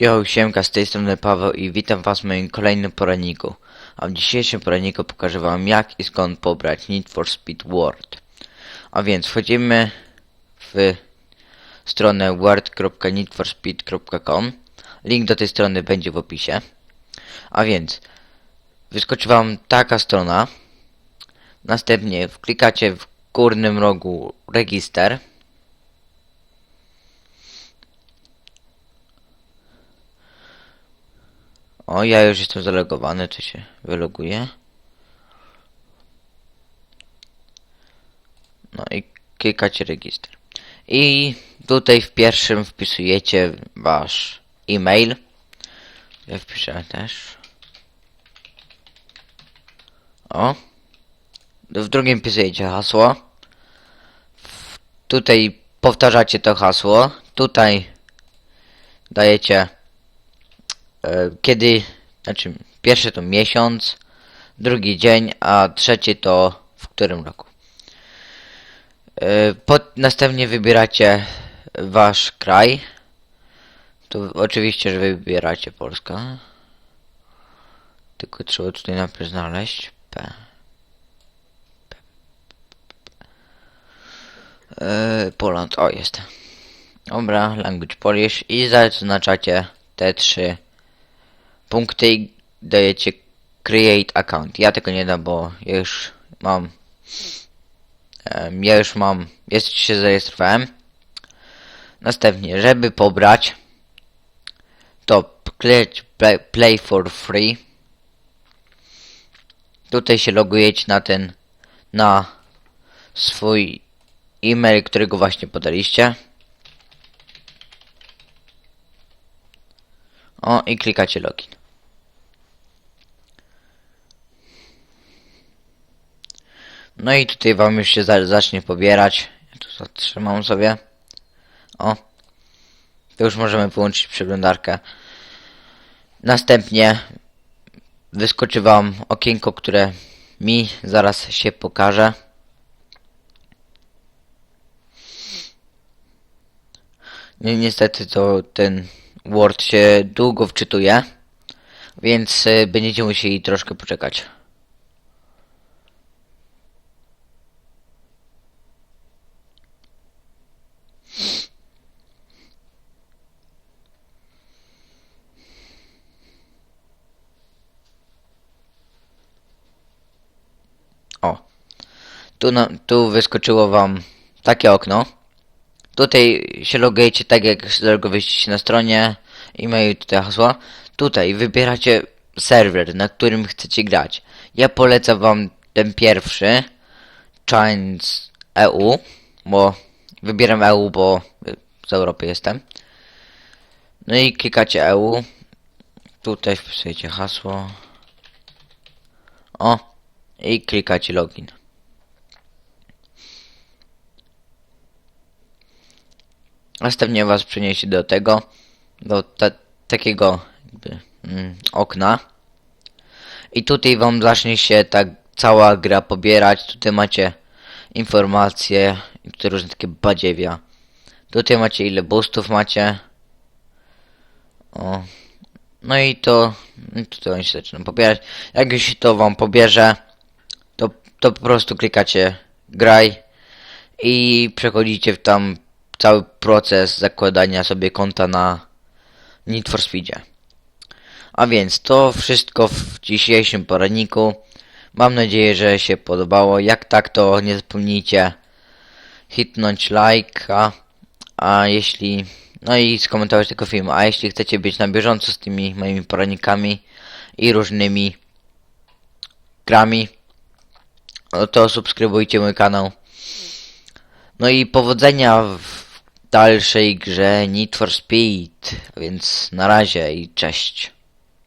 Yo, siemka, z tej strony Paweł i witam was w moim kolejnym poradniku. A w dzisiejszym poradniku pokażę wam jak i skąd pobrać Need for Speed World. A więc wchodzimy w stronę word.needforspeed.com Link do tej strony będzie w opisie. A więc wyskoczy wam taka strona. Następnie klikacie w górnym rogu register. O, ja już jestem zalogowany, to się wyloguję. No i klikacie register. I tutaj w pierwszym wpisujecie wasz e-mail. Ja wpiszę też. O. W drugim wpisujecie hasło. Tutaj powtarzacie to hasło. Tutaj dajecie kiedy, znaczy pierwszy to miesiąc, drugi dzień, a trzeci to w którym roku. E, Pod, następnie wybieracie wasz kraj. Tu oczywiście, że wybieracie Polska. Tylko trzeba tutaj najpierw znaleźć. P. E, Poland, o jest. Dobra, language Polish i zaznaczacie te trzy punkty i dajecie create account. Ja tego nie dam, bo ja już mam ja już mam jest się zarejestrowałem. Następnie, żeby pobrać to klikać play, play for free. Tutaj się logujecie na ten na swój e-mail, którego właśnie podaliście. O i klikacie login. No i tutaj wam już się za zacznie pobierać. Ja tu zatrzymam sobie. O. To już możemy wyłączyć przeglądarkę. Następnie wyskoczy wam okienko, które mi zaraz się pokaże. Ni niestety to ten Word się długo wczytuje, więc y, będziecie musieli troszkę poczekać. O. Tu, tu wyskoczyło wam takie okno. Tutaj się logujecie tak jak zalogowaliście się na stronie. E-mail tutaj hasło. Tutaj wybieracie serwer, na którym chcecie grać. Ja polecam wam ten pierwszy. Chance EU. Bo wybieram EU, bo z Europy jestem. No i klikacie EU. Tutaj wpisujecie hasło. O. I klikacie login. Następnie was przeniesie do tego, do ta, takiego jakby, mm, okna. I tutaj wam zacznie się tak cała gra pobierać. Tutaj macie informacje, tutaj różne takie badziewia. Tutaj macie ile boostów macie. O. No i to, tutaj oni się zaczynają pobierać. Jak już się to wam pobierze, to, po prostu klikacie graj i przechodzicie tam cały proces zakładania sobie konta na Need for Speedzie. A więc to wszystko w dzisiejszym poradniku. Mam nadzieję, że się podobało. Jak tak, to nie zapomnijcie hitnąć lajka, a jeśli no i skomentować tego filmu. A jeśli chcecie być na bieżąco z tymi moimi poradnikami i różnymi grami, to subskrybujcie mój kanał. No i powodzenia w dalszej grze Need for Speed. Więc na razie i cześć.